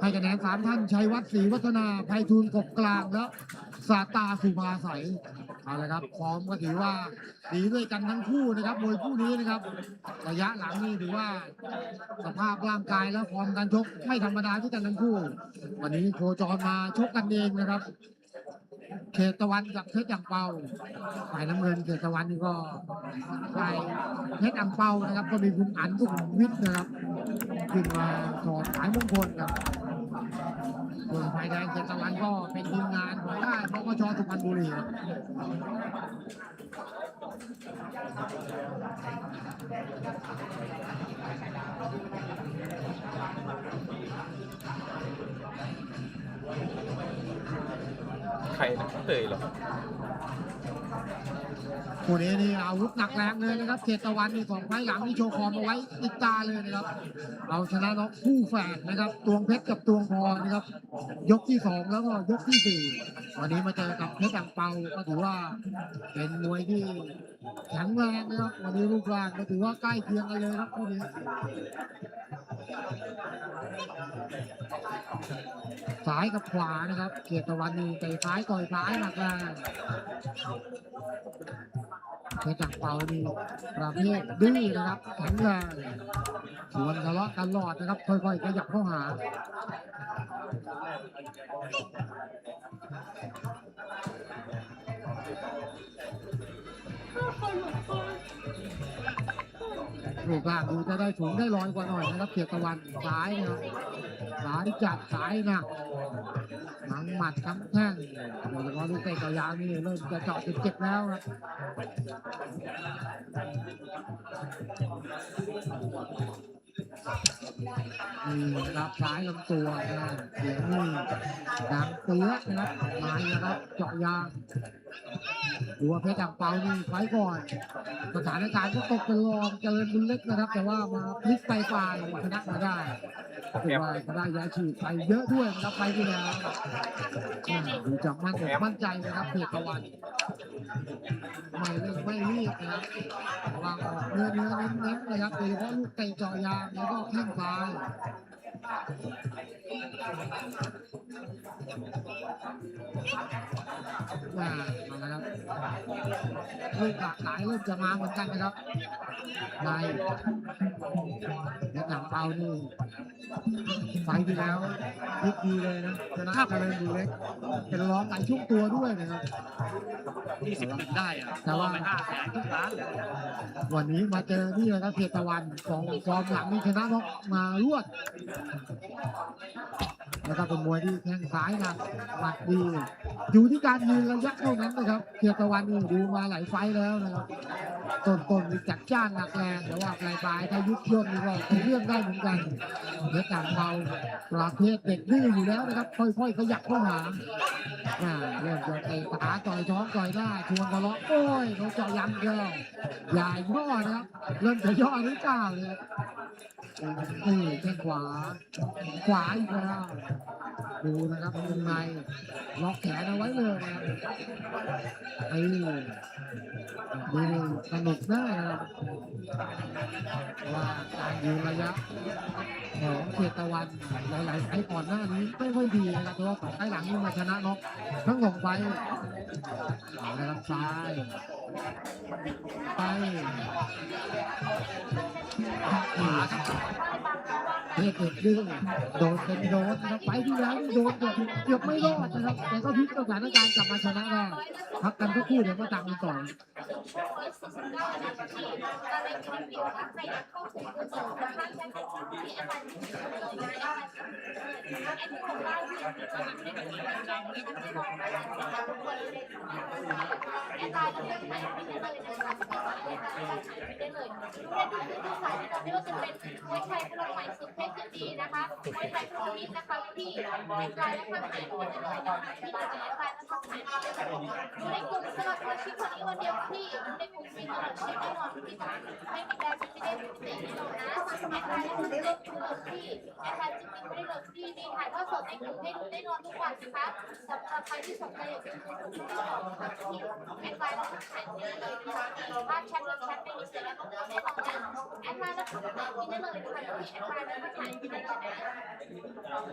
ให้คะแนนสามท่านชัยวัฒน์ศรีวัฒนาไพฑูรย์กบกลางและสาตาสุภาใสเอาละครับฟอร์มก็ถือว่าดีด้วยกันทั้งคู่นะครับมวยคู่นี้นะครับ ระยะหลังนี่ถือว่า สภาพร่างกายและฟอร์มการชกไม่ธรรมดาด้วยกันทั้งคู่ วันนี้โคจรมาชกกันเองนะครับเขตตะวันกับเพชรอ่างเปาฝ่ายน้ำเงินเขตตะวันนี่ก็ฝ่ายเพชรอังเปานะครับ ก็มีคุณอันทุกวิทย์นะครับ ขึ้นมาถอดสายมงคลครับ ส่วนฝ่ายแดงเขตตะวันก็เป็นทีมงานของค่ายบกชสุพรรณบุรีครับใครนะเตยเหรอ คู่นี้นี่อาวุธหนักแรงเลยนะครับเขตตะวันนี่ของไฟหลังนี่โชว์ฟอมเอาไว้ติดตาเลยนะครับ เอาชนะน็อกคู่แฝดนะครับตวงเพชรกับตวงพรนะครับ ยกที่สองแล้วก็ยกที่สี่วันนี้มาเจอกับเพชรดังเปาก็ถือว่าเป็นมวยที่แข็งแรงนะครับวันนี้รูปร่างก็ถือว่าใกล้เคียงกันเลยครับคู่นี้ซ้ายกับขวานะครับ เกียรติตะวันนี่เตะซ้ายต่อยซ้ายหนักแรง เพชรจักรเปานี่ประเภทดื้อนะครับแข็งแรงสวนทะเลาะตลอดนะครับ ค่อยๆขยับเข้าหารูปร่างดูจะได้สูงได้ลอยกว่าหน่อยนะครับเกียรตะวันซ้ายนะครับซ้ายจัดซ้ายหนัก ทั้งหมัดทั้งแข้งโดยเฉพาะลูกเตะกยาวนี่เริ่มจะเจาะจุดเจ็บแล้วครับ นี่นะครับซ้ายลำตัวนะเสียงนี่ดังเตี้ยนะครับมานะครับเจาะยางดูว่าเพชรจังเปานี่ไฟก่อนสถานการณ์ก็ตกเป็นรองเจริญบุญเล็กนะครับ แต่ว่ามาพลิกไปปลายชนะมาได้ถือว่าชนะยาฉีดไปเยอะด้วยนะครับไปที่แล้วอ่าดูจะมั่นอกมั่นใจนะครับเพชรตะวันไม่เร่งไม่รีบนะครับวางออกเนื้อเนื้อเน้นน้นๆนะครับโดยเฉพาะลูกเตะเจาะยางแล้วก็แข้งซ้าย มามาแล้วครับลูกหลากหลายเริ่มจะมาเหมือนกันนะครับนายและหนังเปานี่ไฟล์ที่แล้วยิบดีเลยนะชนะเจริญบุญเล็กเป็นร้องหลายช่วงตัวด้วยนะครับยี่สิบหนึ่งได้อะแต่ว่าไปห้าแสนทุกร้านเลยวันนี้มาเจอนี่เลยครับเพชรตะวันสองฟอร์มหลังนี่ชนะน็อกมารวดแล้วก็เป็นมวยที่แข้งซ้ายหนักหมัดดี อยู่ที่การยืนระยะเท่านั้นนะครับเพชรตะวันนี่ดูมาหลายไฟแล้วนะครับต้นๆนี่จัดจ้านหนักแรงแต่ว่าปลายปลายถ้ายุบย่นนี่ก็เป็นเรื่องได้เหมือนกันเพชรต่างเบาประเภทเด็กดื้ออยู่แล้วนะครับ ค่อยๆขยับเข้าหาอ่าเริ่มจะเตะขาต่อยท้องต่อยหน้าชวนทะเลาะโอ้ยเขาจะยำเกลียวใหญ่ย่อนะครับเริ่มจะย่อหรือเปล่าเนี่ย นี่แข้งขวา ขวาอีกแล้วดูนะครับวงในล็อกแขนเอาไว้เลยนะครับไอ้นี่สนุกแน่นะครับว่าการยืนระยะของเขตตะวันหลายๆไฟก่อนหน้านี้ไม่ค่อยดีนะครับแต่ว่าไฟล์หลังนี่มาชนะน็อกทั้งสองไฟล์เอาละครับซ้าย ไปนี่ครับเรเด็กดื้องโดนเป็นโดนนะครับไฟล์ที่แล้วโดนเกือบเกือบไม่รอดนะครับแต่ก็พลิกสถานการณ์กลับมาชนะได้พักกันสักคู่เดี๋ยวมาตามกันต่อนไไม่ว่าจะเป็นมวยไทยพลังใหม่สุดเพชรยินดีนะคะมวยไทยพลังมิตรนะคะที่มวยไทยและทางไหนคนจะเลยนะคะที่มาจากไทยและทางไหนอยู่ในกลุ่มสลับวันชิปวันนี้วันเดียวที่อยู่ในกลุ่มซีนอนชิปแน่นอนที่ไม่มีแดงไม่ได้ไม่ได้ไม่ได้แน่นอนนะสมัยไทยและทางเล็กคือที่นะคะจริงๆไม่ได้เลยที่มีถ่ายทอดสดในกลุ่มให้ดูได้นอนทุกวันนะคะสำหรับใครที่สนใจอยากจะดูกลุ่มที่สองนะคะที่แอดไลน์และทักทายที่ได้เลยนะคะถ้าแชทแชทไม่มีเสร็จแล้วต้องเข้าในห้องนั้นแอดไลน์และทักทายที่ได้เลยนะคะที่แอดไลน์และทักทายที่ได้เลยนะหืมเ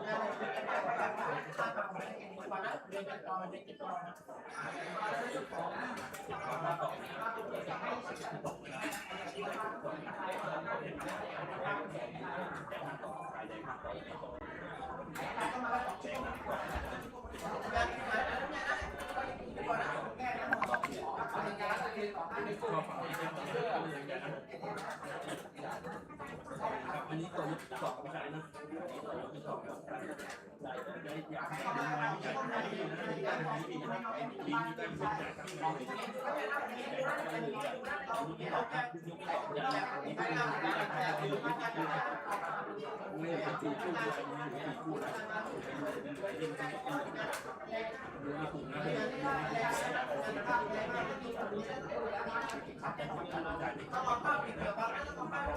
นี่ Bapak, iya. ยสิบร้อยกว่าตรงเราเห็นอยู่ที่สถานที่นะรอสักครู่นะนี่เป็นที่อยากเข้ากลุ่มได้เลยสัมภาษณ์แชทในแชทแอ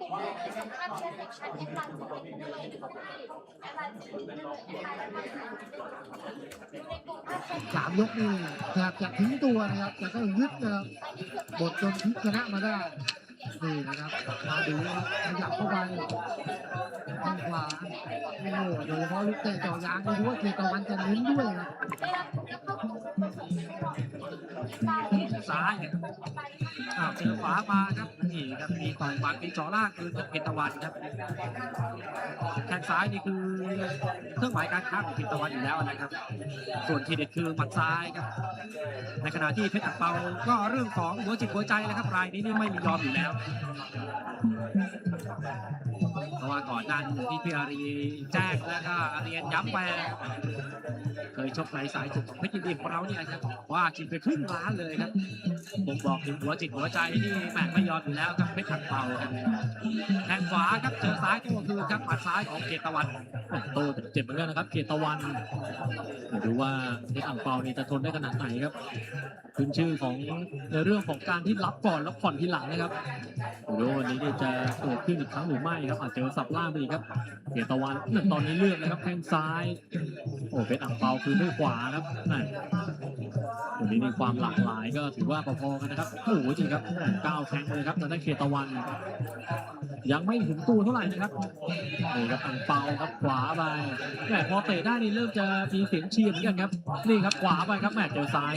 คะพี่แอดไลน์สิบเอ็ดได้เลยแอดไลน์แล้วก็อยู่ในกลุ่มภาพแชทสามยกนี่แทบจะทิ้งตัวนะครับแต่ก็ยึดนะครับบทจนพลิกชนะมาได้นี่นะครับมาดูนะครับขยับเข้าไปทางขวาโอ้โหโดยเฉพาะลูกเตะจาะยางไม่รู้ว่าเกียรติตะวันจะเน้นด้วยนะ ได้รับแล้วเข้ากลุ่มได้ซ้ายอ้าวเจอขวามาครับนี่ครับมีต่อยหมัดมีจ่อล่างคือเพชรตะวันครับแข้งซ้ายนี่คือเครื่องหมายการค้าของเพชรตะวันอยู่แล้วนะครับ ส่วนทีเด็ดคือหมัดซ้ายครับ ในขณะที่เพชรอักเปาก็เรื่องของหัวจิตหัวใจเลยครับรายนี้นี่ไม่มียอมอยู่แล้วเพราะว่าก่อนหน้านี้ที่พี่อารีแจ้งแล้วก็เรียนย้ำไป เคยชกในสายสุดของเพชรยินดีของเราเนี่ยครับว่ากินไปครึ่งล้านเลยครับผมบอกถึงหัวจิตหัวใจที่แม่ไม่ยอมอยู่แล้วครับเพชรอักเปาครับแข้งขวาครับเจอซ้ายโต้คืนครับหมัดซ้ายของเกียรติตะวันโตเจ็บเหมือนกันนะครับ เกียรติตะวันดูว่าเพชรอ่างเปานี่จะทนได้ขนาดไหนครับขึ้นชื่อของในเรื่องของการที่รับก่อนแล้วผ่อนทีหลังนะครับดูวันนี้นี่จะเกิดขึ้นอีกครั้งหรือไม่ครับอาจเจอสับล่างไปอีกครับเกียรติตะวันตอนนี้เลือกนะครับแข้งซ้ายโอ้เพชรอ่างเปาคือด้วยขวาครับนั่น วันนี้มีความหลากหลายก็ถือว่าพอๆกันนะครับโอ้โหจริงครับก้าวแข้งเลยครับทางด้านเกียรติตะวัน ยังไม่ถึงตัวเท่าไหร่นะครับนี่ครับอังเปาครับขวาไปแหมพอเตะได้นี่เริ่มจะมีเสียงเชียร์เหมือนกันครับนี่ครับขวาไปครับแหมเจอซ้าย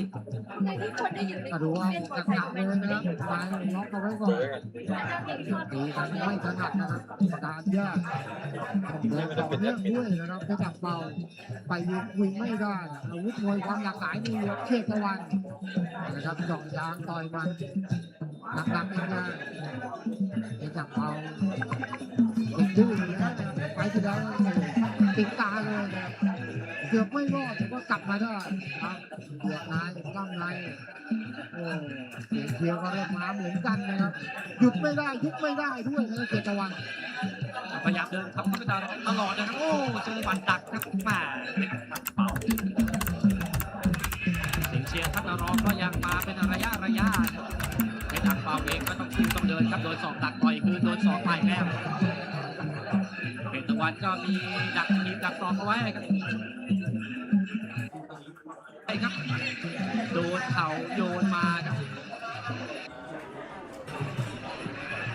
ในที่คนได้ยินมาดูว่าหนักๆเลยนะครับมาล็อกเอาไว้ก่อนตีกันไม่ถนัดนะครับการยากเดินต่อเนื่องด้วยนะครับเพชรจับเบาไปยืนวิ่งไม่ได้อาวุธมวยความหลากหลายมีเชือกตะวันนะครับจ่องยางต่อยมันนักๆอีกนะเพชรจับเบาเด็กดื้อนะไปที่แล้วติดตาเลยเกือบไม่รอดแต่ก็กลับมาได้ครับเหยียดนายกล้ามในโอ้เสียเชียร์ก็เริ่มมาเหมือนกันนะครับ หยุดไม่ได้ยุบไม่ได้ด้วยนะเกียรติวันพยายามเดินทำเข้าไปตลอดนะครับโอ้เจอบันดักครับแม่เป็นเป่า ยังมาเป็นระยะระยะครับเป็นอังเปาเองก็ต้องคืนต้องเดินครับโดนสองดักต่อยคืนโดนสองไปแล้วเป็นตะวันก็มีดักทีดักสองเอาไว้ครับไอ้ครับโดนเข่าโยนมาครับ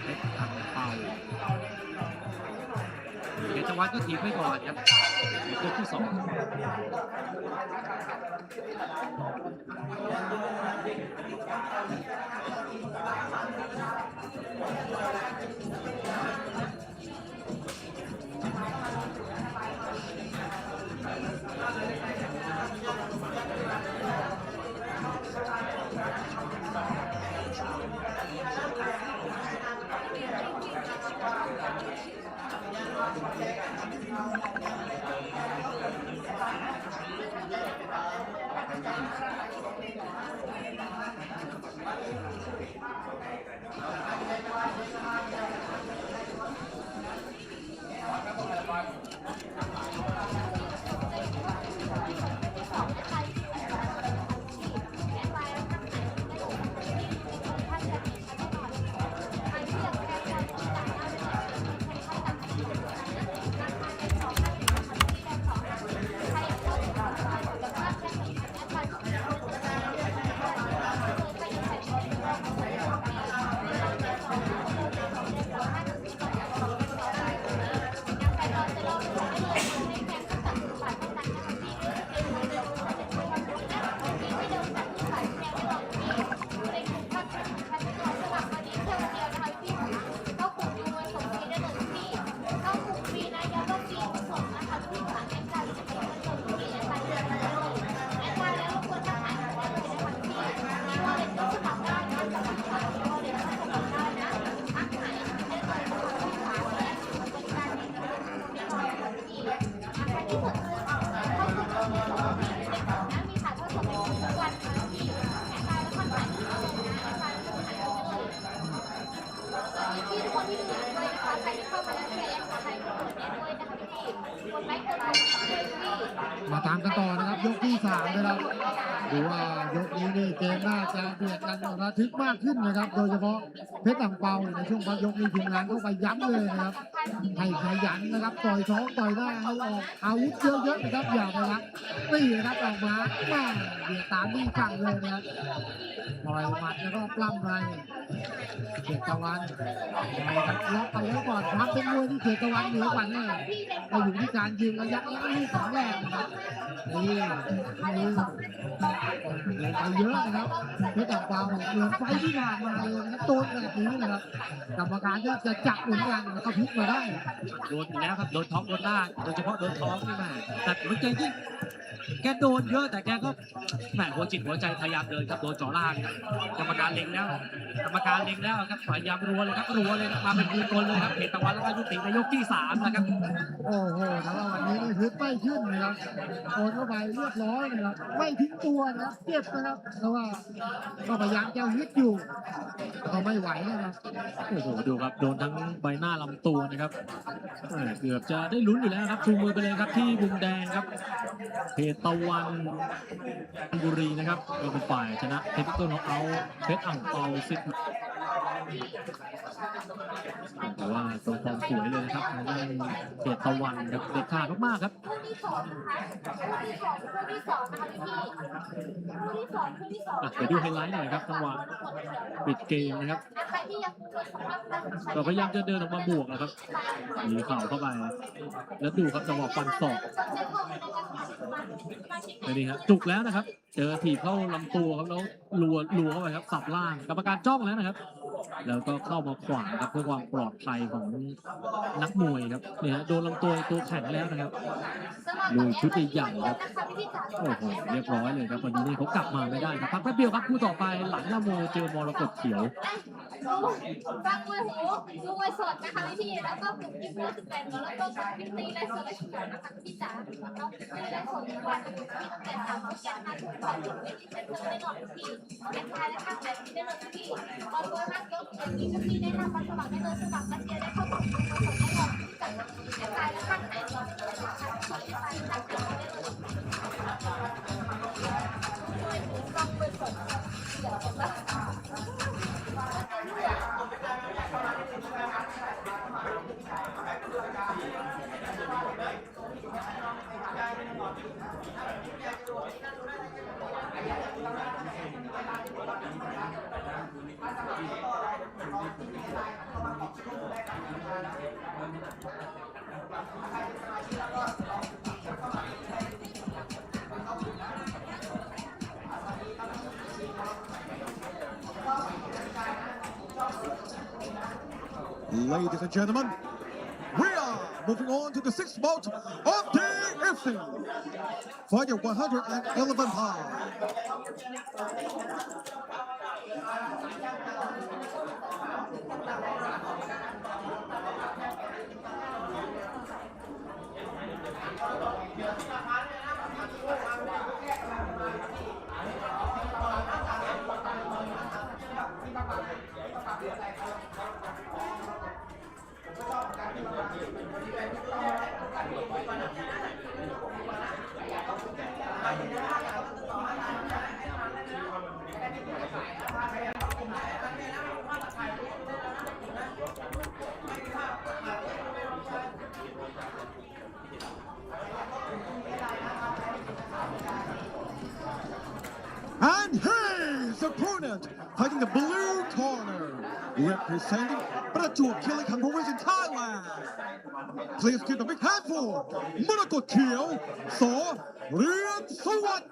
เป็นอังเปาเกตวันก็ทีมไว้ก่อนครับในยกที่สอง ทึกมากขึ้นนะครับ โดยเฉพาะเพชรต่างเปาในช่วงพักยกนี้ทีมงานเข้าไปย้ำเลยนะครับให้ขยันนะครับต่อยท้องต่อยหน้าเอาออกอาวุธเยอะๆนะครับอย่าไปรักนี่นะครับออกมาแม่เบียดตามที่สั่งเลยนะครับ ล่อยหมัดแล้วก็ปล้ำในเกียรติตะวันล็อกเอาไว้ก่อนความเป็นมวยที่เกียรติตะวันเหนือกว่าแน่เราอยู่ที่การยืนระยะและลูกของแรกนะครับนี่นี่ลงไปเยอะนะครับเพชรต่างเปาเหมือนไฟที่ผ่านมาเลยนะครับโดนแบบนี้นะครับกรรมการก็จะจับเหมือนกันแล้วก็พลิกมาได้โดนอยู่แล้วครับโดนท้องโดนหน้าโดยเฉพาะโดนท้องนี่แม่แต่มือนแกยิ่ง แกโดนเยอะแต่แกก็แหมหัวจิตหัวใจพยายามเดินครับโดนจ่อล่างครับกรรมการเล็งแล้วกรรมการเล็งแล้วครับพยายามรัวเลยครับรัวเลยมาเป็นปืนกลเลยครับเพชรตะวันแล้วก็ยุติในยกที่สามนะครับโอ้โหแต่ว่าวันนี้นี่ฮึดไม่ขึ้นนะครับโอนเข้าไปเรียบร้อยนะครับไม่ทิ้งตัวนะครับเจ็บนะครับเพราะว่าก็พยายามจะฮึดอยู่ก็ไม่ไหวนะครับโอ้โหดูครับโดนทั้งใบหน้าลำตัวนะครับแหม่เกือบจะได้ลุ้นอยู่แล้วครับชูมือไปเลยครับที่มุมแดงครับเพชรตะวันบุรีนะครับเป็นฝ่ายชนะเพชรต้นของเอาเพชรอ่างเปาสิทธิ์ แต่ว่าตัวฟอร์มสวยเลยนะครับทางด้านเพชรตะวันครับเด็ดขาดมากๆครับคู่ที่สองนะคะคู่ที่สองคู่ที่สองนะคะพี่คู่ที่สองคู่ที่สองอะเดี๋ยวดูไฮไลท์หน่อยครับจังหวะปิดเกมนะครับ ใครที่ยังไม่ได้สมัครนะคะก็พยายามจะเดินออกมาบวกนะครับหนีเข่าเข้าไป แล้วดูครับจังหวะฟันศอกอันนี้ครับจุกแล้วนะครับ เจอถีบเข้าลำตัวครับแล้วลัวลัวเข้าไปครับสับล่างกรรมการจ้องแล้วนะครับ แล้วก็เข้ามาขวางครับเพื่อความปลอดภัยของนักมวยครับเนี่ยโดนลำตัวตัวแข็งแล้วนะครับดูชุดใหญ่ครับโอ้โหเรียบร้อยเลยครับวันนี้เขากลับมาไม่ได้ครับพักแป๊บเดียวครับคู่ต่อไปหลังละโมเจอมรกตเขียว ฟังมวยหูดูมวยสดนะคะพี่แล้วก็กลุ่มยิมโลสิบแปดแล้วก็กลุ่มยิมตีและโซลชิโกนะคะพี่จ๋าเราตีและโซลทุกวันยิมแต่สามแกนมาทุกวันยิมที่เซ็นเตอร์ได้หน่อยพี่แกนไทยและข้างแบบนี้ได้เลยพี่บอลโบนัสยกเอ็นพี่พี่ได้นำมาสมัครได้เลยสมัครนักเรียนได้เข้าถึงคนสดได้หมดจากแกนไทยและข้างไหนเราได้เลยค่ะที่แกนไทยและข้างไหนได้เลยฟังมวยสดเดี๋ยวจะ Thank you. Ladies and gentlemen, we are moving on to the sixth bout of the evening. For your 111 pound. And opponent fighting the blue corner, representing Prajwap Killing in Thailand. Please give a big hand for Muragot Kiel, So Rian Sawat.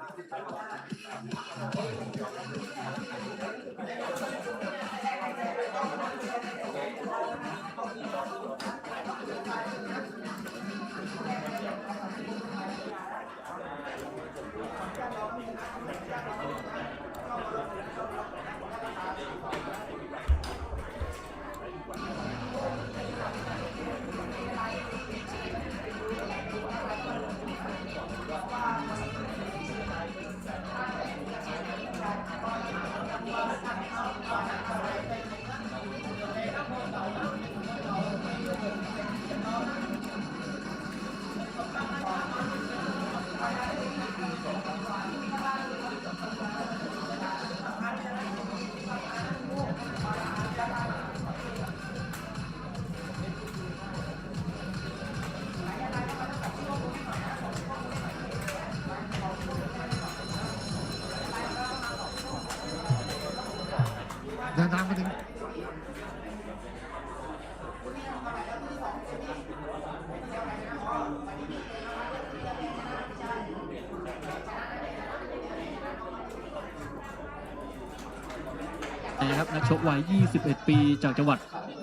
ชกวัย 21 ปีจากจังหวัด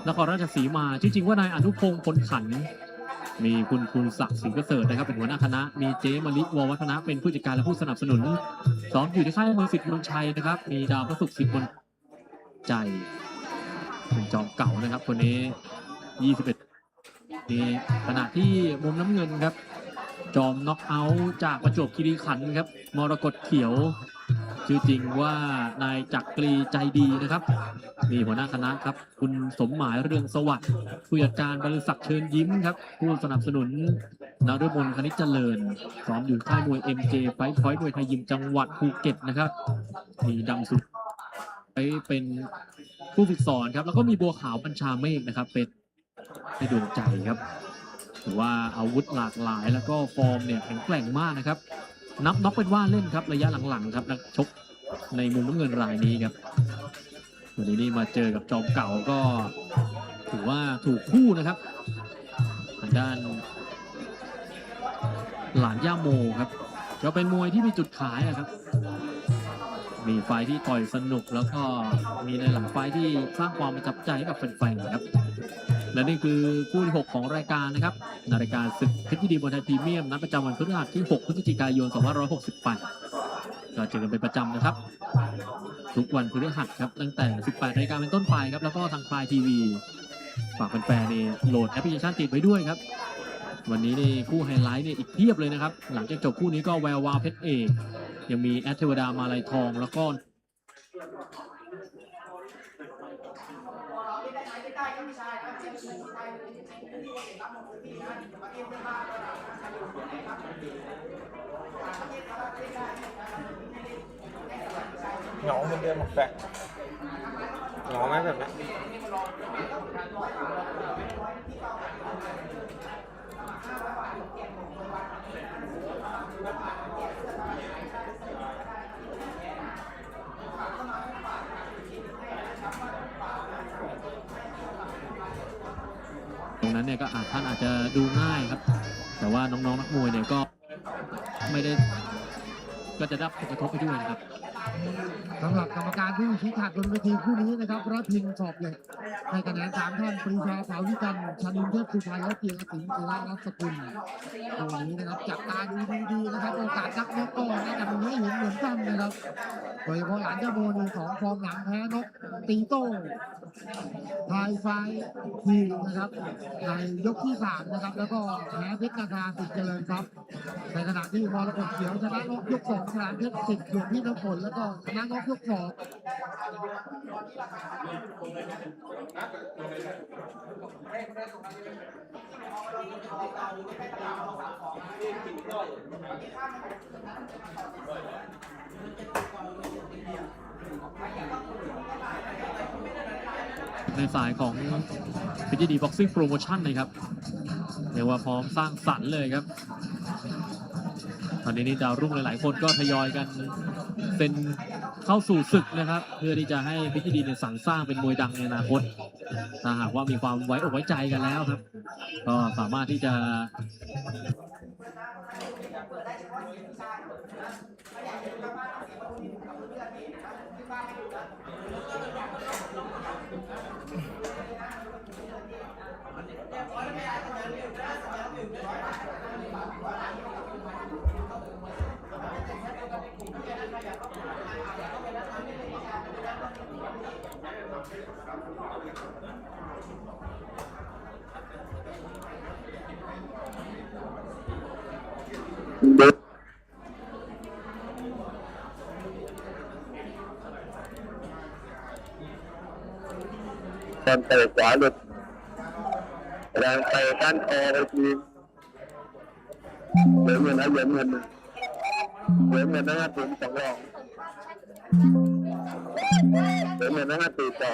นครราชสีมา จริงๆ ว่านายอนุพงศ์พลขัน มีคุณคุณศักดิ์ศรีประเสริฐนะครับ เป็นหัวหน้าคณะ มีเจมลิววัฒนะเป็นผู้จัดการและผู้สนับสนุนซ้อมอยู่ที่ค่ายมวยสิทธิ์มนชัยนะครับ มีดาวพระศุกร์สิทธิ์มนใจเป็นจอมเก่านะครับคนนี้ 21นี่ขณะที่มุมน้ำเงินครับ จอมน็อกเอาท์จากประจวบคีรีขันธ์ครับมรกตเขียว ชื่อจริงว่านายจักรีใจดีนะครับนี่หัวหน้าคณะครับ คุณสมหมายเรืองสวัสดิ์ผู้จัดการบริษัทเชิญยิ้มครับ ผู้สนับสนุนนฤมลคณิจเจริญซ้อมอยู่ค่ายมวย MJ ไฟท์พอยต์มวยไทยยิมจังหวัดภูเก็ตนะครับมีดำสุดไปเป็นผู้ฝึกสอนครับ แล้วก็มีบัวขาวบัญชาเมฆนะครับ เป็นให้ดวงใจครับถือว่าอาวุธหลากหลายแล้วก็ฟอร์มเนี่ยแข็งแกร่งมากนะครับ นับน็อกเป็นว่าเล่นครับระยะหลังๆครับนักชกในมุมน้ำเงินรายนี้ครับวันนี้นี่มาเจอกับจอมเก่าก็ถือว่าถูกคู่นะครับทางด้าน หลานย่าโมครับก็เป็นมวยที่มีจุดขายนะครับ มีไฟที่ต่อยสนุกแล้วก็มีในหลังไฟที่สร้างความประทับใจให้กับแฟนๆครับ และนี่คือคู่ที่ 6 ของรายการนะครับในรายการศึกเพชรยินดีบอลไทยพรีเมียมนัดประจำวันพฤหัสที่ 6 พฤศจิกายน 2568 ก็เจอกันเป็นประจำนะครับ ทุกวันพฤหัสครับ ตั้งแต่ 18นาฬิกาเป็นต้นไปครับ แล้วก็ทางพลายทีวี ฝากแฟนๆนี่โหลดแอปพลิเคชันติดไว้ด้วยครับ วันนี้นี่คู่ไฮไลท์เนี่ยอีกเพียบเลยนะครับ หลังจากจบคู่นี้ก็แวววาวเพชรเอกยังมีแอดเทวดามาลายทองแล้วก็ เหงาเหมือนเดิมหมดแบกเหงาไหมแบบนี้ตรงนั้นเนี่ยก็อาจท่านอาจจะดูง่ายครับ แต่ว่าน้องๆนักมวยเนี่ยก็ ไม่ได้ก็จะได้รับผลกระทบไปด้วยนะครับสำหรับกรรมการผู้ชี้ขาดบนเวทีคู่นี้นะครับระพินสอบเหล็ก ให้คะแนนสามท่านปรีชาสาวิกันชนินเทพสุชัยและเกียรติสิงห์ศิลารัตสกุลคู่นี้นะครับจับตาดูดีๆนะครับโอกาสนักนกก็น่าจะมีให้เห็นเหมือนกันนะครับโดยเฉพาะหลานเจ้าโมนีของฟอร์มหลังแพ้นกตีโต้ทายไฟทีนะครับในยกที่สามนะครับ แล้วก็แพ้เพชรนาคาสิทธิ์เจริญทรัพย์ในขณะที่มรกตเขียวชนะนกยกสองสนามเพชรสิทธิ์หลวงพี่น้ำฝนแล้วก็ชนะนกยกสองในสายของพิจิดีบ็อกซิ่งโปรโมชั่นนะครับเรียกว่าพร้อมสร้างสรรค์เลยครับ ตอนนี้นี่ดาวรุ่งหลาย ๆ คนก็ทยอยกันเป็นเข้าสู่ศึกนะครับ เพื่อที่จะให้พิจิดีเนี่ยสั่งสร้างเป็นมวยดังในอนาคตถ้าหากว่ามีความไว้อกไว้ใจกันแล้วครับ ก็สามารถที่จะ ตอนเตะขวาหลุดแรง เหลือเงินเหลืองินนะเหมือนเงินนะถึงสองรองเหมือนเงินนะตีต่อ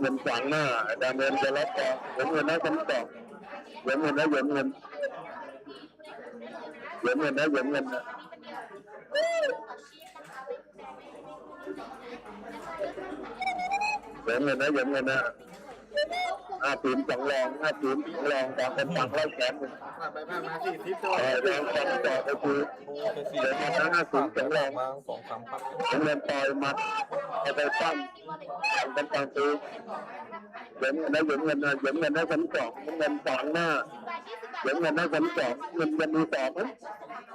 เงินฝังหน้าดามเงินจะรับต่อเหมือนเงินนะคำตอบเหมือนเงินนะเหมือนเงินเหมือนเงินนะเหมือนเงินนะเหมือนเงินนะเหมือนเงินนะ ห้าทีมสองแรงห้าทีมสองรองต่างคนต่างไล่แขนกันมาไปมามาสี่ทิศตัวเออแดงฟันต่อก็คือเป็นมาห้าสิบสองแรงมาสองสามพันเงินต่อยมัดเอาไปปั้มกันต่างตีเหมือนเงินนะเหมือนเงินนะเหมือนเงินนะชั้นสองเงินฝังหน้าเหมือนเงินนะชั้นสองเงินเงินมีสองนะ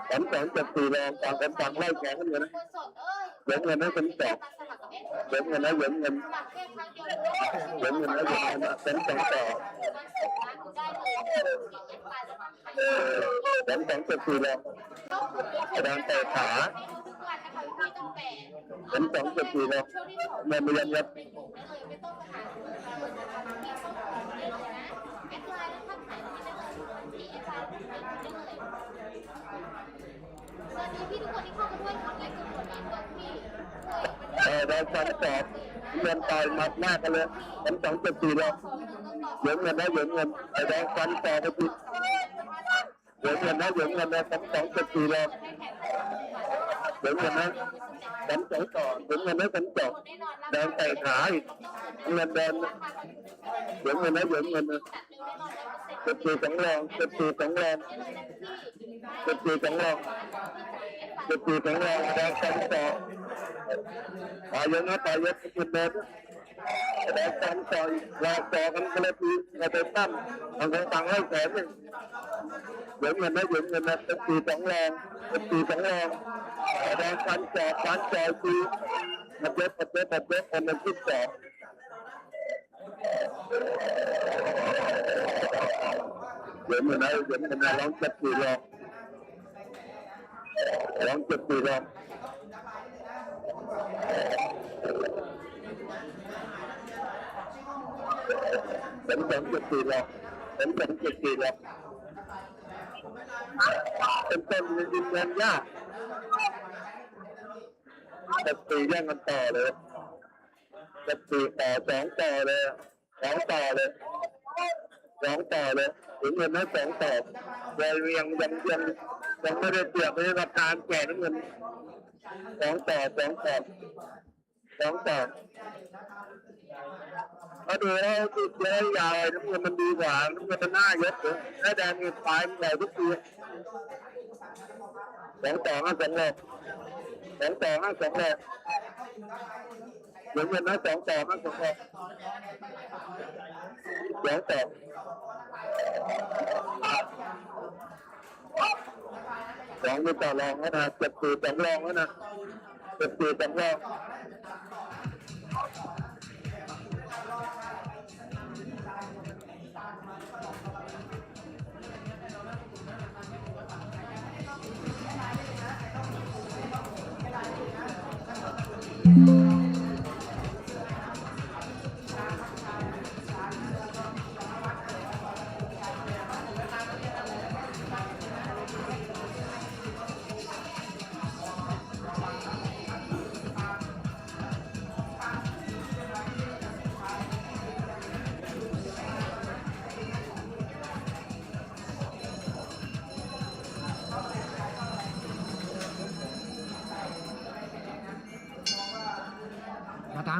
ชั้นสองจะสี่รงต่างคนต่างไล่แขนกันอยู่นะเหมือนเงินนะชั้นสองเหมือนเงินนะเหมือนเงินเหมือนเงินนะเหมือนเงินนะชั้นสองต่อชั้นสองจะสี่รองแดงแต่ขาชั้นสองจะสี่รองเงินเรียนยับสวัสดีพี่ทุกคนที่เข้ามาด้วยครับและกดไลค์กดพี่เออได้ฟันสอบเงินต่อยมัดหน้ากันเลยชั้นสองเจะสี่รอง เหลือเงินนะเหลือเงินไอ้แดงฟันแต่ไปทีเหลือเงินนะเหลือเงินนะชั้นสองจะสี่รองเหลือเงินนะชั้นสองต่อเหลือเงินนะชั้นสองแดงเตะขาอีกเงินแดงเหลือเงินนะเหลือเงินนะจะสี่สองแรองจะสี่สองแรองจะสี่สองแรองจะสี่สองแรงแดงชั้นสองตายเยอะนะตายเยอะขึ้น เดินแต่ตามต่อยรอกต่อกันก็เลยปีเราไปตั้มทางของต่งให้แสนหนึ่งเดี๋ยวเงินนะเดี๋ยวเงินนะเป็นปีสองแรงเป็นปีสองแรงแดงฟันจอดฟันจอดปีมาเจ็บมาเจ็บมาเจ็บคนมันคิดจอดเดี๋ยวเงินนะเดี๋ยวเงินนะร้องเจ็บปีรองร้องเจ็บปีรอง เป็นสองจุดสี่หรอกเป็นสองจุดสี่หรอกเป็นต้นยืนยันยากจะตีแย่งกันต่อเลยจะตีต่อสองต่อเลยสองต่อเลยสองต่อเลยถึงเงินนั้นสองต่อเลยยังยังยังยังไม่ได้เปรียบในราคารแก่น้ำเงินสองต่อสองต่อ สองต่อมาดูแล้วติดเยอะยาวน้ำเงินมันดีกว่าน้ำเงินมันหน้าเยกเลยถ้าแดงมีปลายมันใหญ่ทุกทีสองต่อห้าสองแรกสองต่อห้าสองแรกเดี๋ยวเงินนะสองต่อห้าสองแรกสองต่อสองมีต่อรองแล้วนะเจ็ดสี่สองรองแล้วนะ เจ็ดสี่สองรอ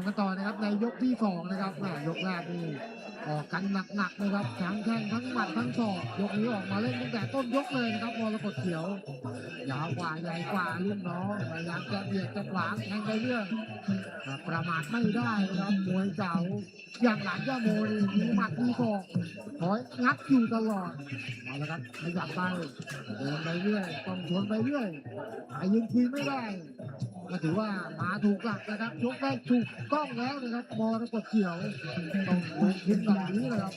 าตามกันต่อนะครับในยกที่สองนะครับแหมยกแรกนี่ออกกันหนักๆนะครับทั้งแข้งทั้งหมัดทั้งศอกยกนี้ออกมาเล่นตั้งแต่ต้นยกเลยนะครับมรกตเขียวยาวกว่าใหญ่กว่ารุ่นน้องพยายามจะเบียดจะขวางแทงไปเรื่อยประมาทไม่ได้นะครับมวยเก่าอย่างหลังย่าโมนี่มีหมัดมีศอกคอยงัดอยู่ตลอดเอาละครับขยับไปเดินไปเรื่อยต้องชวนไปเรื่อยไอ้ยืนคุยไม่ได้ ก็ถือว่ามาถูกหลักนะครับยกแรกถูกต้องแล้วนะครับมรกดเขียวต้องลงทุนแบบนี้นะครับ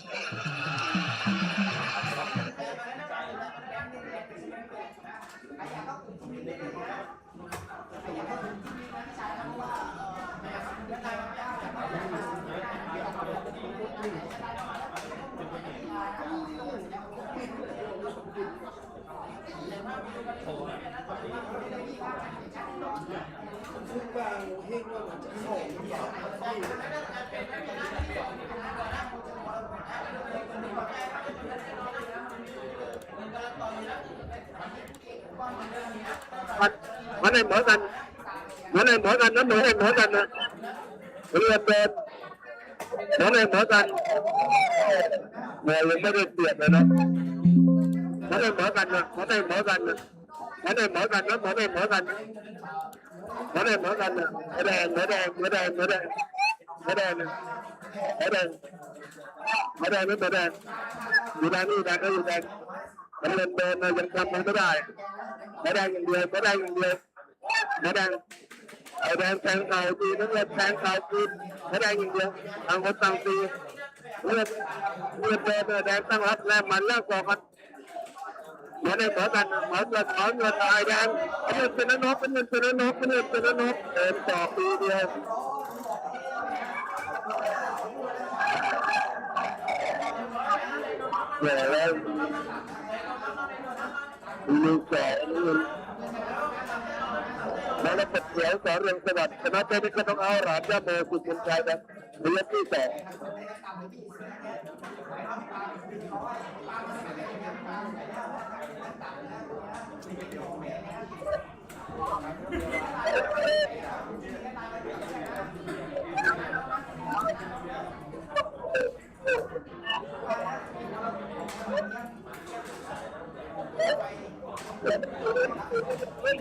มันมันให้เหมือนกันมันให้เหมือนกันนะเหมือนให้เหมือนกันนะเรียนเดินมันให้เหมือน กันแม่ยังไม่ได้เปลี่ยนเลยนะมันให้เหมือนกันนะมันให้เหมือนกันนะมันให้เหมือนกันนะมันให้เหมือนกันนะมันให้เหมือนกันนะหัวแดงหัวแดงไม่หัวแดงอยู่แดงนี่แดงก็อยู่แดงมันเดินเดินนยังทำมันไม่ได้ไม่ได้อย่างเดียวไม่ได้อย่างเดียวไม่ได้ไอ้แดงแทงเก่าตีนักเรียนแทงเก่าตีไม่ได้อย่างเดียวต่างคนต่างตีเลือดเลือดแดงแดงตั้งรับแรงมันเลิกก่อกันมือนในเหมือนกันเหมือนกันเหมือนเงินตายแดงเงินเป็นนกเป็นเงินเป็นนกเป็นเงินเป็นนกเดินต่อปีเดียว เหนื่อยแล้วมีแสงมาแล้วปดเหนียวสอนเรืองสวัสดิ์ชนะไปนี่ก็ต้องเอาหลานย่าโมสุขุนชัยนะเรียนที่สองเ